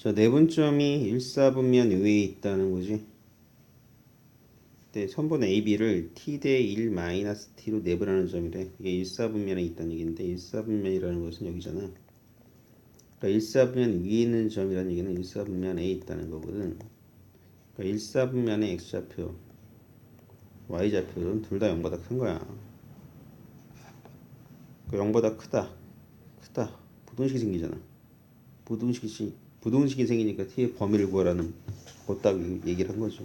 저 내분점이 1사분면 위에 있다는 거지. 네, 선분 AB를 t 대 1 마이너스 t로 내분하는 점이래. 이게 1사분면에 있다는 얘기인데 1사분면이라는 것은 여기잖아. 그러니까 1사분면 위에 있는 점이라는 얘기는 1사분면에 있다는 거거든. 그러니까 1사분면의 x좌표, y좌표는 둘 다 0보다 큰 거야. 그 0보다 크다. 크다. 부동식이 생기잖아. 부동식이 부동식이 생기니까 t의 범위를 구하라는 그딱 얘기를 한 거죠.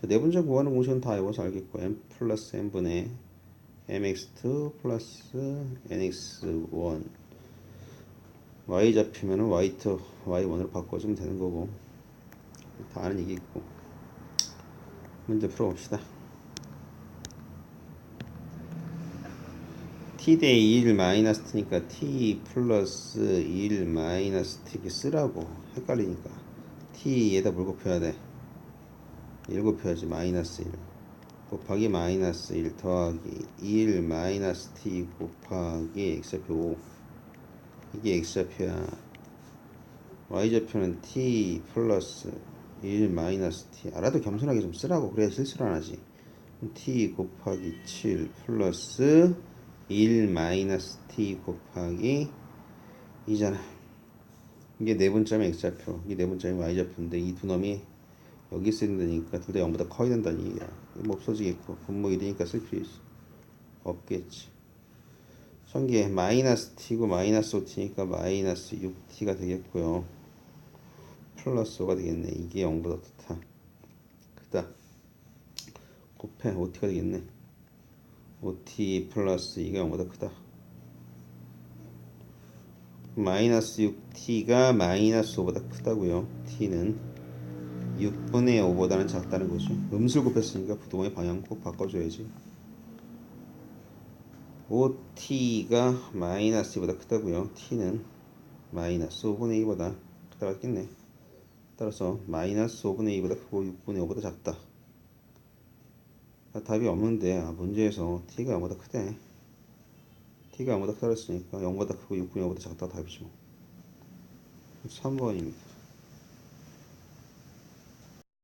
자, 내분점 구하는 공식은 다 외워서 알겠고 m 플러스 n분의 mx2 플러스 nx1 y 잡히면은 y2 y1으로 바꿔주면 되는 거고 다 아는 얘기 있고 문제 풀어봅시다. T 대1 마이너스 t니까 t 플러스 1 마이너스 t 쓰라고 헷갈리니까. T에다 물 곱해야 돼? 1 곱해야지 마이너스 1 곱하기 마이너스 1 더하기 1 마이너스 t 곱하기 x좌표 5 이게 x좌표야. Y좌표는 t 플러스 1 마이너스 t. 알아도 겸손하게 좀 쓰라고. 그래야 실수를 안 하지. t 곱하기 7 플러스 1 마이너스 t 곱하기 2잖아. 이게 네분점의 x좌표, 이게 네분점의 y좌표인데 이 두 놈이 여기 쓰는 데니까 둘 다 0보다 커야 된다는 얘기야. 이거 뭐 없어지겠고 분모 1이니까 쓸 필요 있어. 없겠지. 전개 마이너스 t고 마이너스 5t니까 마이너스 6t가 되겠고요. 플러스 5가 되겠네. 이게 0보다 좋다. 크다. 곱해 5t가 되겠네. 5t 플러스 2가 0보다 크다. 마이너스 6t가 마이너스 5보다 크다고요. t는 6분의 5보다는 작다는 거죠. 음수를 곱했으니까 부동의 방향 꼭 바꿔줘야지. 5t가 마이너스 2보다 크다고요. t는 마이너스 5분의 2보다 크다고 했겠네. 따라서 마이너스 5분의 2보다 크고 6분의 5보다 작다. 아, 답이 없는데 아, 문제에서 t가 0보다 크대. t가 0보다 크다 그랬으니까 0보다 크고 6분의 5보다 작다 답이죠 3번입니다